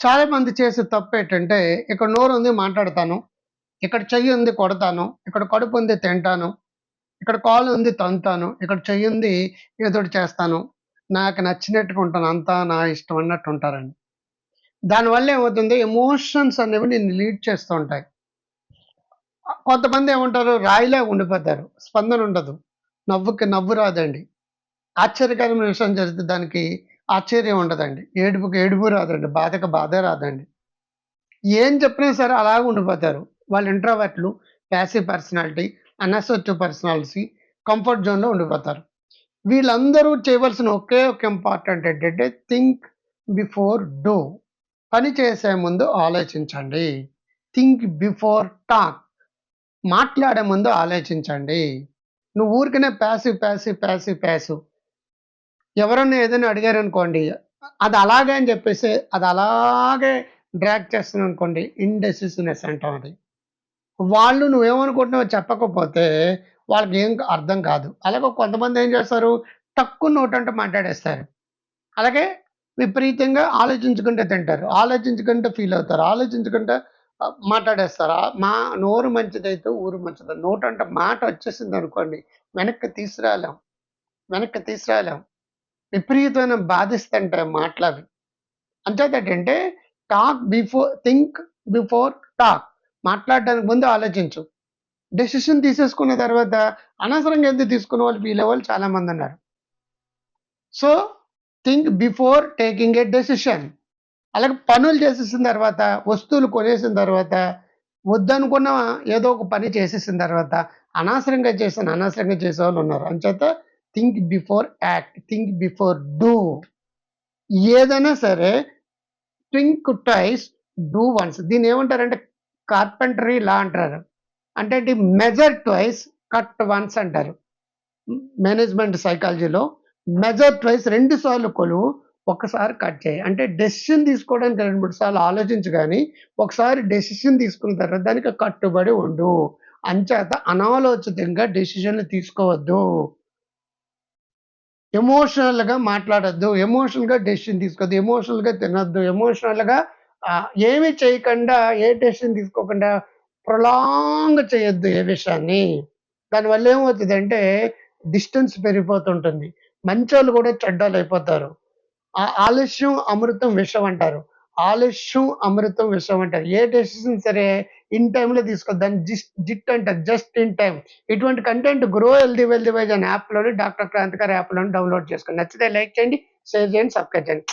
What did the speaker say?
చాలా మంది చేసే తప్పు ఏంటంటే ఇక్కడ నోరు ఉంది మాట్లాడతాను ఇక్కడ చెయ్యి ఉంది కొడతాను ఇక్కడ కడుపు ఉంది తింటాను ఇక్కడ కాలు ఉంది తంతాను ఇక్కడ చెయ్యి ఉంది ఏదో చేస్తాను నాకు నచ్చినట్టుగా ఉంటాను అంతా నా ఇష్టం అన్నట్టు ఉంటారండి. దానివల్ల ఏమవుతుంది ఎమోషన్స్ అనేవి నేను లీడ్ చేస్తూ ఉంటాయి. కొంతమంది ఏమంటారు రాయిలా ఉండిపోతారు స్పందన ఉండదు నవ్వుకి నవ్వు రాదండి. ఆశ్చర్యకరమైన విషయం జరిగితే దానికి ఆశ్చర్యం ఉండదండి. ఏడుపుకి ఏడుపు రాదండి. బాధకు బాధ రాదండి. ఏం చెప్పినా సరే అలాగ ఉండిపోతారు. వాళ్ళు ఇంట్రావర్ట్లు ప్యాసివ్ పర్సనాలిటీ అనసెప్టివ్ పర్సనాలిటీ కంఫర్ట్ జోన్లో ఉండిపోతారు. వీళ్ళందరూ చేయవలసిన ఒకే ఒక ఇంపార్టెంట్ ఏంటంటే థింక్ బిఫోర్ డూ పని చేసే ముందు ఆలోచించండి. థింక్ బిఫోర్ టాక్ మాట్లాడే ముందు ఆలోచించండి. నువ్వు ఊరికనే ప్యాసివ్ ప్యాసివ్ ప్యాసివ్ ప్యాసివ్ ఎవరన్నా ఏదైనా అడిగారనుకోండి అది అలాగే అని చెప్పేసి అది అలాగే డ్రాక్ చేస్తున్నావు అనుకోండి ఇండెసిసినెస్ అంటాం అది. వాళ్ళు నువ్వేమనుకుంటున్నావో చెప్పకపోతే వాళ్ళకి ఏం అర్థం కాదు. అలాగే కొంతమంది ఏం చేస్తారు? తక్కువ నోటంటే మాట్లాడేస్తారు. అలాగే విపరీతంగా ఆలోచించుకుంటే తింటారు. ఆలోచించుకుంటే ఫీల్ అవుతారు. ఆలోచించుకుంటే మాట్లాడేస్తారు. మా నోరు మంచిదైతే ఊరు మంచిది. నోటంటే మాట వచ్చేసింది అనుకోండి వెనక్కి తీసుకురాలేం. వెనక్కి తీసుకురాలేం. విపరీతమైన బాధిస్తుంటాయి మాటలు అవి. అంచేత ఏంటంటే talk before think before talk మాట్లాడడానికి ముందు ఆలోచించు. డెసిషన్ తీసేసుకున్న తర్వాత అనవసరంగా ఎందుకు తీసుకున్న వాళ్ళు? ఫీల్ అవ్వాలి చాలామంది ఉన్నారు. So think before taking a decision అలాగే పనులు చేసేసిన తర్వాత వస్తువులు కొనేసిన తర్వాత వద్దనుకున్న ఏదో ఒక పని చేసేసిన తర్వాత అనవసరంగా చేసిన అనవసరంగా చేసే వాళ్ళు ఉన్నారు. అంచేత think before act think before do ఏదైనా సరే థింక్ టైస్ డూ వన్స్ దీన్ని ఏమంటారంటే కార్పెంటరీ లా అంటారు. అంటే మెజర్ ట్వైస్ కట్ వన్స్ అంటారు. మేనేజ్మెంట్ సైకాలజీలో మెజర్ ట్వైస్ రెండు సార్లు కొలువు ఒకసారి కట్ చేయి. అంటే డెసిషన్ తీసుకోవడానికి రెండు మూడు సార్లు ఆలోచించు కానీ ఒకసారి డెసిషన్ తీసుకున్న తర్వాత దానికి కట్టుబడి ఉండు. అంచేత అనాలోచితంగా డెసిషన్లు తీసుకోవద్దు. ఎమోషనల్గా మాట్లాడద్దు ఎమోషనల్గా డెసిషన్ తీసుకోవద్దు ఎమోషనల్గా తినద్దు ఎమోషనల్గా ఏమి చేయకుండా ఏ డెసిషన్ తీసుకోకుండా ప్రొలాంగ్ చేయొద్దు ఏ విషయాన్ని. దానివల్ల ఏమవుతుందంటే డిస్టెన్స్ పెరిగిపోతుంటుంది. మంచోళ్ళు కూడా చెడ్డోళ్ళు అయిపోతారు. ఆ ఆలస్యం అమృతం విషం అంటారు. ఆలస్యం అమృతం విషం అంటారు. ఏ డెసిషన్ సరే ఇన్ టైంలో తీసుకోవద్దు జిస్ట్ జిట్ అంటారు జస్ట్ ఇన్ టైం ఇటువంటి content grow healthy wealthy wise అనే యాప్లోని డాక్టర్ క్రాంతికారి యాప్లోని డౌన్లోడ్ చేసుకోండి. నచ్చితే లైక్ చేయండి షేర్ చేయండి సబ్స్క్రైబ్ చేయండి.